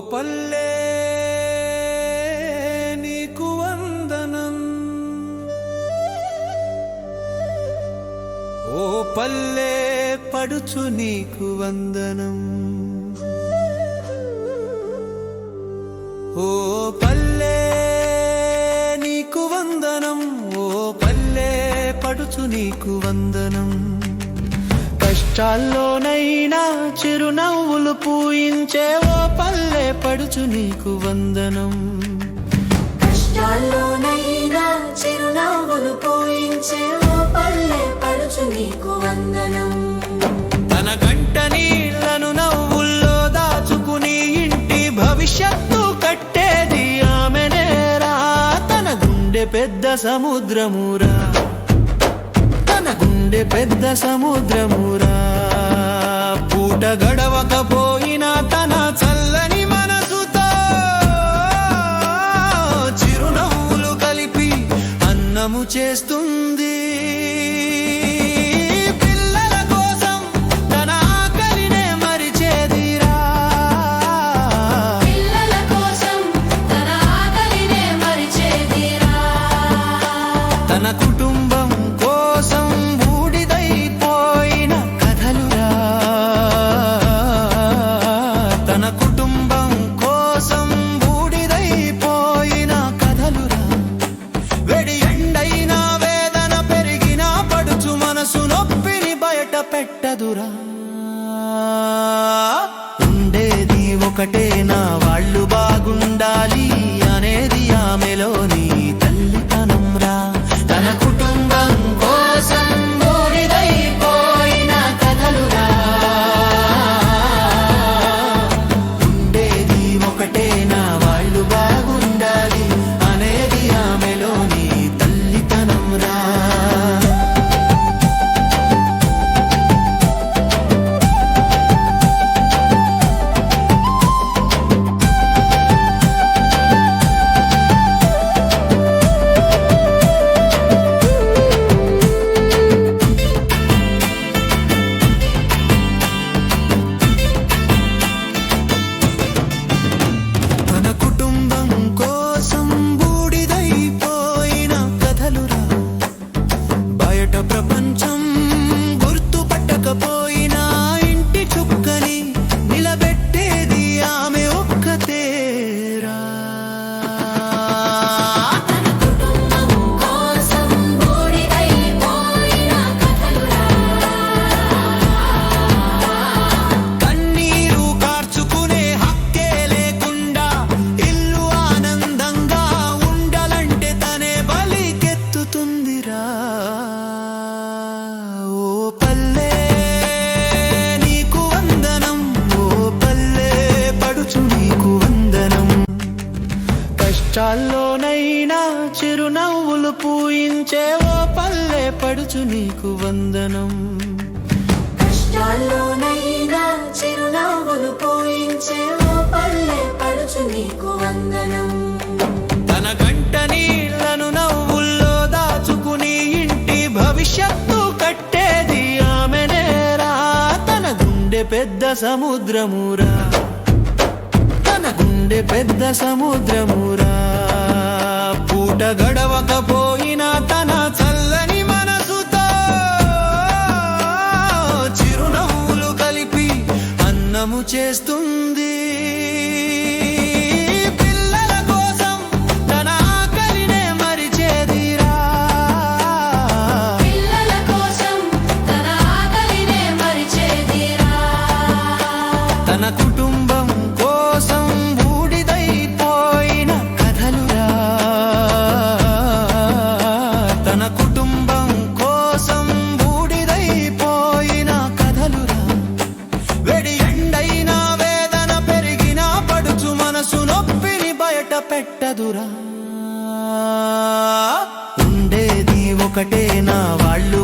పల్లె నీకు వందనం. ఓ పల్లె పడుచు నీకు వందనం. ఓ పల్లె నీకు వందనం. ఓ పల్లె పడుచు నీకు వందనం. కష్టాల్లోనైనా చిరునవ్వులు పూయించే ఓ పల్లె పడుచు నీకు వందనం. కష్టాల్లోనైనా చిరునవ్వులు పోయించే ఓ పల్లె పడుచు నీకు వందనం. తన గంట నీళ్ళను నవ్వుల్లో దాచుకుని ఇంటి భవిష్యత్తు కట్టేది ఆమెనేరా. తన గుండె పెద్ద సముద్రమురా. గుండె పెద్ద సముద్రమురా. పూట గడవకపోయినా తన చల్లని మనసుతో చిరునవ్వులు కలిపి అన్నము చేస్తుంది. పిల్లల కోసం తన ఆకలినే ఒకటే నా వాళ్ళు బాగుండాలి అనేది ఆమెలోని కష్టాల్లోనైనా చిరునవ్వులు పూయించే ఓ పల్లె పడుచు నీకు వందనం. కష్టాల్లోనైనా చిరునవ్వులు పోయించే ఓ పల్లె పడుచు నీకు వందనం. తన గంట నీళ్ళను నవ్వుల్లో దాచుకుని ఇంటి భవిష్యత్తు కట్టేది ఆమెనేరా. తన గుండె పెద్ద సముద్రమురా. గుండె పెద్ద సముద్రమురా. పూట గడవకపోయినా తన చల్లని మనసుతో చిరునవ్వులు కలిపి అన్నము చేస్తుంది. పిల్లల కోసం తన ఆకలినే మరిచేదిరా. ఉండేది ఒకటే నా వాళ్ళు